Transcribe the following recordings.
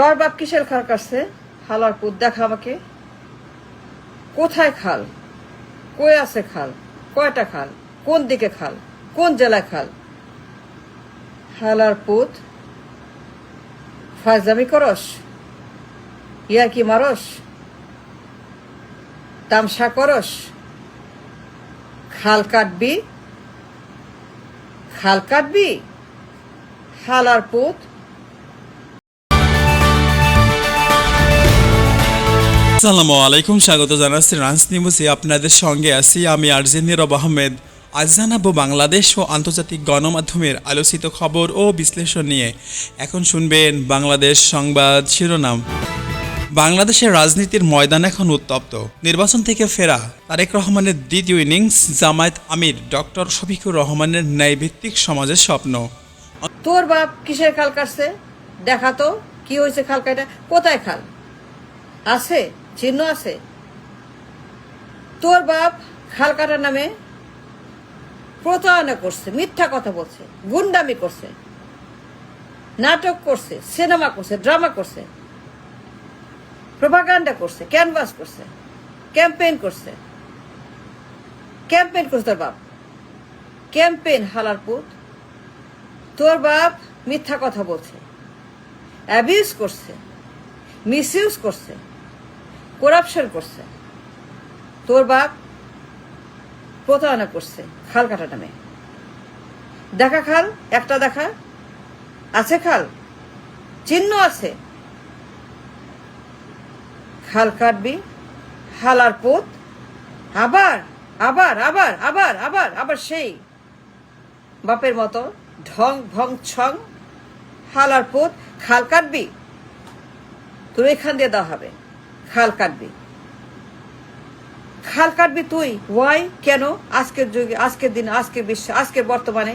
তোর বাপ কিসের খাল কাটছে? হালার পুত দেখা আমাকে। কোথায় খাল? কই আছে খাল? কয়টা খাল? কোন দিকে খাল? কোন জেলায় খাল? হালার পুত? ফাজলামি করস? ইয়া কি মারস? তামসা করস? খাল কাটবি? খাল কাটবি? হালার পুত? আসসালামু আলাইকুম, স্বাগত জানাচ্ছি রান্স নিউজে। আপনাদের সঙ্গে আছি আমি আরজেন আহমেদ। আজ জানাব বাংলাদেশ ও আন্তর্জাতিক গণমাধ্যমের আলোচিত খবর ও বিশ্লেষণ নিয়ে। এখন শুনবেন বাংলাদেশ সংবাদ শিরোনাম। বাংলাদেশের রাজনীতির ময়দান এখন উত্তপ্ত। নির্বাচন থেকে ফেরা তারেক রহমানের দ্বিতীয় ইনিংস, জামায়াত আমির, ডক্টর শফিকুর রহমানের ন্যায়ভিত্তিক সমাজের স্বপ্ন। তোর বাপ কিসের খাল কাটছে? দেখা তো, কি হয়েছে খাল কাটা? কোথায় খাল? আছে? চিহ্ন আছে। তোর বাপ খাল কাটার নামে প্রতারণা করছে, মিথ্যা কথা বলছে, গুন্ডামি করছে, নাটক করছে, সিনেমা করছে, ড্রামা করছে প্রভাকাণ্ডা করছে ক্যানভাস করছে ক্যাম্পেইন করছে। ক্যাম্পেইন করছে তোর বাপ। ক্যাম্পেইন হালার পুত। তোর বাপ মিথ্যা কথা বলছে অ্যাবিউজ করছে মিসইউজ করছে। করাপশন করছে। তোর বাপ প্রতারণা করছে খাল কাটা নামে। দেখা খাল, একটা দেখা, আছে খাল, চিহ্ন আছে। খাল কাটবি, হালার পোত, আবার আবার আবার আবার আবার আবার সেই বাপের মতো ঢং, ভং, ছং, হালার পোত, খাল কাটবি, তোর এখান দিয়ে দেওয়া হবে। খাল কাটবি। খাল কাটবি তুই? ওয়াই কেন? আজকের যুগে, আজকের দিনে, আজকের বিশ্ব, আজকের বর্তমানে,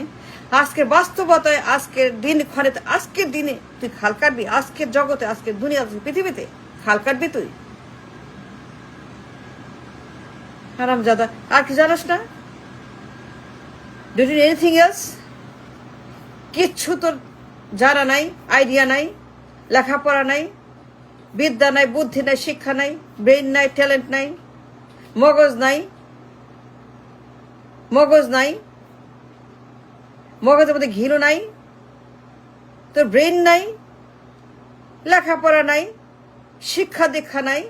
আজকের বাস্তবতায়, আজকের দিন ক্ষণে আজকের দিনে তুই খাল কাটবি। আজকের জগতে, আজকের দুনিয়া পৃথিবীতে খাল কাটবি তুই। হারাম জাদা। আর কি জানাস না? ডু ইউ এনিথিং এলস কিচ্ছু তোর জানা নাই আইডিয়া নাই, লেখাপড়া নাই বিদ্যা নাই, বুদ্ধি নাই, শিক্ষা নাই ব্রেন নাই ট্যালেন্ট নাই, মগজ নাই মগজ নাই, মগজের মধ্যে ঘিলু নাই, তোর ব্রেন নাই, লেখাপড়া নাই, শিক্ষা দীক্ষা নাই,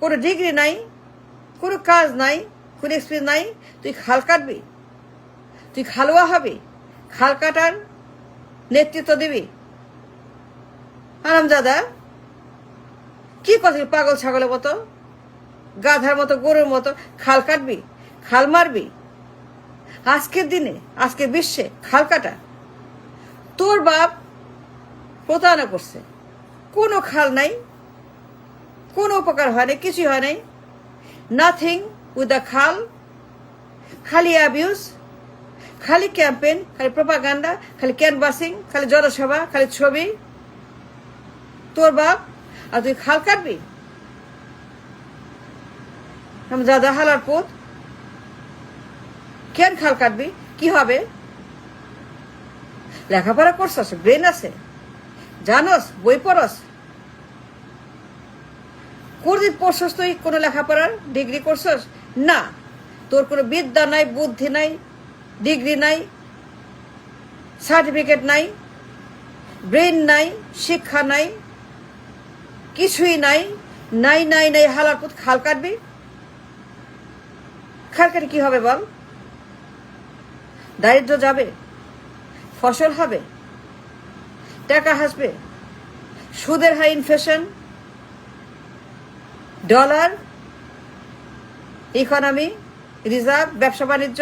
কোনো ডিগ্রি নাই, কোনো কাজ নাই, কোনো এক্সপিরিয়েন্স নাই, তুই খাল কাটবি? তুই খালুয়া হবি? খাল কাটার নেতৃত্ব দিবি? আরামজাদা কি কথা পাগল ছাগলের মতো? গাধার মতো, গরুর মতো। খাল কাটবি, খাল মারবি। আজকের দিনে, আজকের বিশ্বে খাল কাটা। তোর বাপ প্রতারণা করছে। কোনো খাল নাই, কোনো উপকার হয় নাই, কিছুই হয় নাই। নাথিং উইথ দ্য খাল। খালি অ্যাবিউজ খালি ক্যাম্পেন খালি প্রপাগান্ডা খালি ক্যানভাসিং খালি জনসভা খালি ছবি। তোর বাপ আর তুই খাল কাটবি? দাদা হালার পুত কেন খাল কাটবি? কি হবে? লেখাপড়া করছস ব্রেন আছে। জানস, বই পড়স। কোনদিন পড়ছস তুই কোনো লেখাপড়ার ডিগ্রি করছস? না। তোর কোনো বিদ্যা নাই, বুদ্ধি নাই ডিগ্রি নাই সার্টিফিকেট নাই ব্রেন নাই, শিক্ষা নাই কিছুই নাই নাই নাই নাই, হালার পুত খাল কাটবি। খাল কাটে কি হবে বল? দারিদ্র যাবে, ফসল হবে, টাকা হাসবে, সুদের high inflation dollar economy reserve ব্যবসা বাণিজ্য,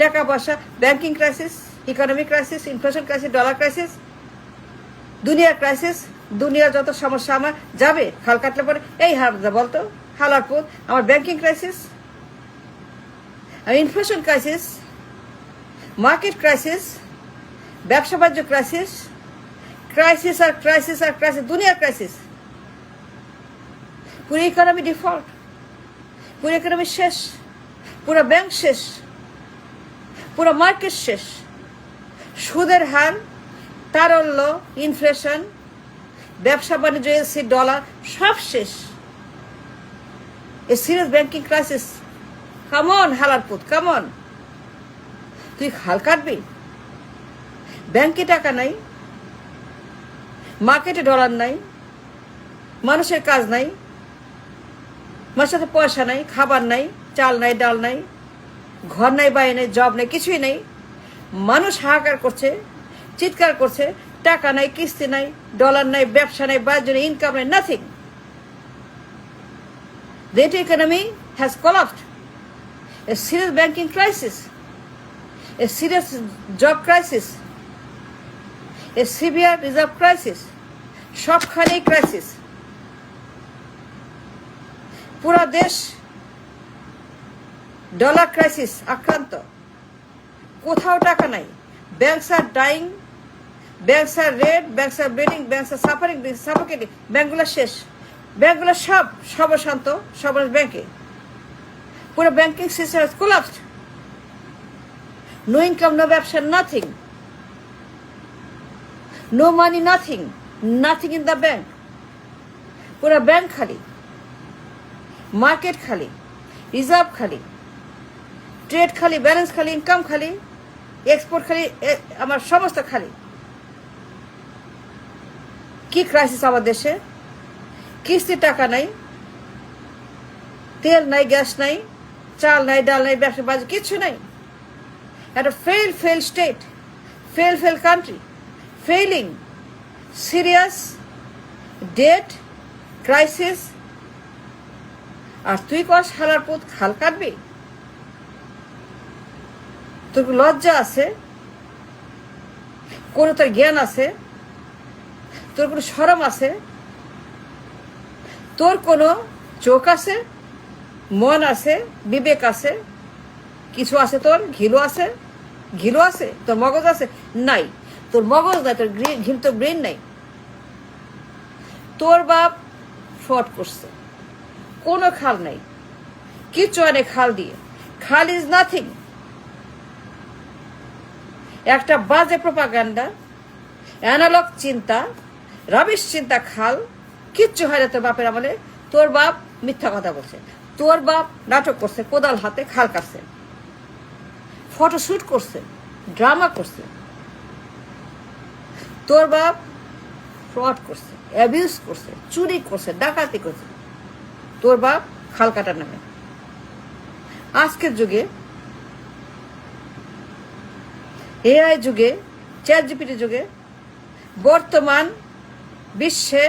টাকা পয়সা banking crisis economic crisis inflation crisis dollar crisis দুনিয়ার ক্রাইসিস দুনিয়ার যত সমস্যা আমার যাবে, খাল কাটলে পরে, এই হার বলতো হালার পুত আমার banking crisis inflation crisis market crisis ব্যবসা বাণিজ্য ক্রাইসিস ক্রাইসিস আর ক্রাইসিস আর ক্রাইসিস দুনিয়ার ক্রাইসিস পুরো ইকোনমি ডিফল্ট পুরো ইকোনমি শেষ, পুরো ব্যাংক শেষ, পুরো মার্কেট শেষ, সুদের হার, তারল্য ইনফ্লেশন ব্যবসা, বাণিজ্য এসি ডলার সব শেষ। A serious banking crisis come on হালার পুত কামন তুই খাল কাটবি? ব্যাংকে টাকা নাই, মার্কেটে ডলার নাই, মানুষের কাজ নাই, মানুষের সাথে পয়সা নাই, খাবার নাই, চাল নাই, ডাল নাই, ঘর নাই, বাড়ি নাই জব নাই, কিছুই নেই। মানুষ হাহাকার করছে, চিৎকার করছে টাকা নাই, কিস্তি নাই ডলার নাই, ব্যবসা নাই, বাজার নাই ইনকাম নাই nothing that economy has collapsed a serious banking crisis a serious job crisis a severe reserve crisis সবখানেই ক্রাইসিস পুরা দেশ ডলার ক্রাইসিস আক্রান্ত। কোথাও টাকা নাই। Banks are dying banks are red bleeding banks are suffering, suffocating, ব্যাংকগুলো শেষ। ব্যাংকগুলো সব সর্বশান্ত সব ব্যাংকে। পুরো banking system collapsed no income, no ব্যবসা, nothing no money, nothing nothing in the bank পুরো ব্যাংক খালি। মার্কেট খালি। রিজার্ভ খালি। ট্রেড খালি, ব্যালেন্স খালি, ইনকাম খালি। এক্সপোর্ট খালি আমার সমস্ত খালি। কি ক্রাইসিস আমার দেশে? কিস্তির টাকা নাই, তেল নাই, গ্যাস নাই, চাল নাই, ডাল নাই, ব্যবসা বাজার কিছু নাই। একটা fail fail state fail fail country failing serious debt crisis আর তুই কস হালার পুত খাল কাটবি? তোর লজ্জা আছে? কোনো তোর জ্ঞান আছে? তোর কোনো সরম আছে? তোর কোনো চোখ আছে? মন আছে? বিবেক আছে? কিছু আছে তোর? ঘিলু আছে? ঘিলু আছে? তোর মগজ আছে? নাই। তোর মগজ নাই, তোর ঘিল তোর ব্রেন নাই। তোর বাপ ফট করছে। কোনো খাল নাই। কিচ্ছু আনে খাল দিয়ে। খাল ইজ নাথিং একটা বাজে প্রপাগান্ডা অ্যানালগ চিন্তা রাবিশ চিন্তা, খাল, কিচ্ছু হয় না তোর বাপের আমলে। তোর বাপ মিথ্যা কথা বলছে। তোর বাপ নাটক করছে, কোদাল হাতে খাল কাটছে। ফটো শুট করছে, ড্রামা করছে। তোর বাপ ফ্রড করছে, অ্যাবিউজ করছে, চুরি করছে, ডাকাতি করছে। তোর বাপ খাল কাটার নামে। আজকের যুগে এআই যুগে, চ্যাট জিপিটি যুগে বর্তমান বিশ্বে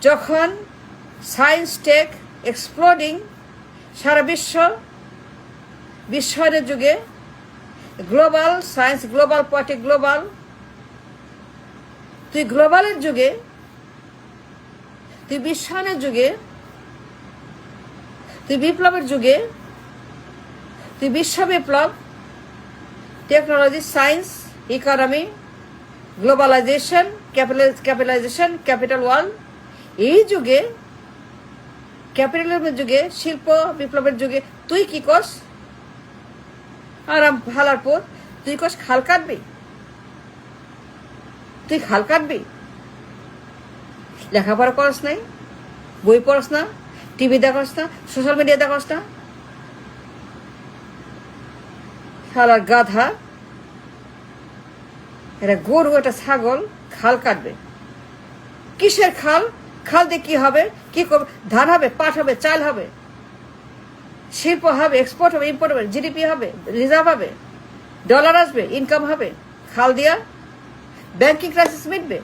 যখন সায়েন্স টেক এক্সপ্লোডিং সারা বিশ্ব বিশ্বায়নের যুগে গ্লোবাল সায়েন্স গ্লোবাল পটে গ্লোবাল তুই গ্লোবালের যুগে, তুই বিশ্বায়নের যুগে, তুই বিপ্লবের যুগে, তুই বিশ্ব বিপ্লব technology science economy globalization capitalization capital world এই যুগে ক্যাপিটালিজমের যুগে, শিল্প বিপ্লবের যুগে, তুই কি কস আরাম ভালার পর তুই কস খাল কাটবি? তুই খাল কাটবি? লেখাপড়া করস নাই? বই পড়স না? টিভি দেখস না? সোশ্যাল মিডিয়া দেখস না? শালার গাধা। এটা গরু, এটা ছাগল, খাল কাটবে। কিসের খাল? খাল দিয়ে কি হবে? কি করবে? ধান হবে, পাট হবে, চাল হবে। শিল্প হবে এক্সপোর্ট হবে ইম্পোর্ট হবে জিডিপি হবে রিজার্ভ হবে ডলার আসবে ইনকাম হবে। খাল দিয়া ব্যাংকিং ক্রাইসিস মিটবে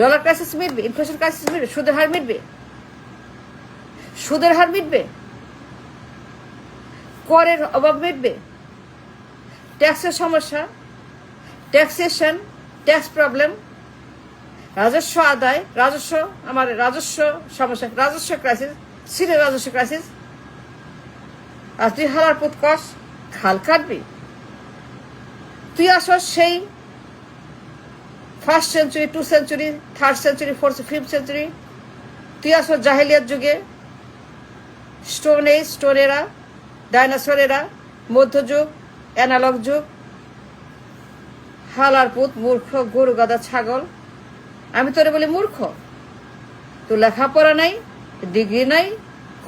ডলার ক্রাইসিস মিটবে ইনফ্লেশন ক্রাইসিস মিটবে, সুদের হার মিটবে। সুদের হার মিটবে, করের অভাব মিটবে। ট্যাক্সের সমস্যা ট্যাক্সেশন ট্যাক্স প্রবলেম রাজস্ব আদায়, রাজস্ব, আমার রাজস্ব সমস্যা, রাজস্ব ক্রাইসিস সিরিয়াস রাজস্ব ক্রাইসিস আর তুই হালার পুত কস, খাল কাটবি। তুই আসস সেই first century two century third century fourth fifth century তুই আসস জাহেলিয়ার যুগে স্টোন এজ স্টোন এরা মধ্যযুগ অ্যানালগ যুগ হালার পুত, মূর্খ, গরু গাদা ছাগল। আমি তোরে বলি মূর্খ। তোর লেখাপড়া নাই, ডিগ্রি নাই,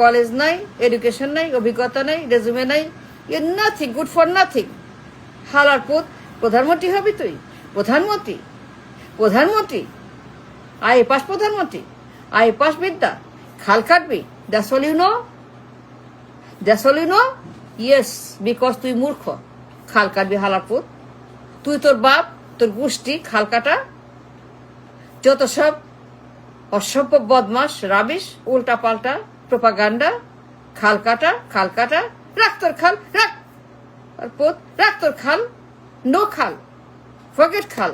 কলেজ নাই, এডুকেশন নাই, অভিজ্ঞতা নাই, রেজুমে নাই you nothing good for nothing হালার পুত, প্রধানমন্ত্রী হবি তুই, প্রধানমন্ত্রী প্রধানমন্ত্রী, আই পাস প্রধানমন্ত্রী, আই পাস বিদ্যা, খাল কাটবি that's you know you know yes because তুই মূর্খ। খাল কাটবি হালার পুত। তুই তোর বাপ, তোর গোষ্ঠী, খালকাটা, যত সব অসভ্য বদমাস রাবিশ উল্টা পাল্টা প্রোপাগান্ডা, খালকাটা খালকাটা খাল কাটা রাখ তোর খাল, রাখ, আর রাখ তোর খাল, নো খাল ফকেট খাল।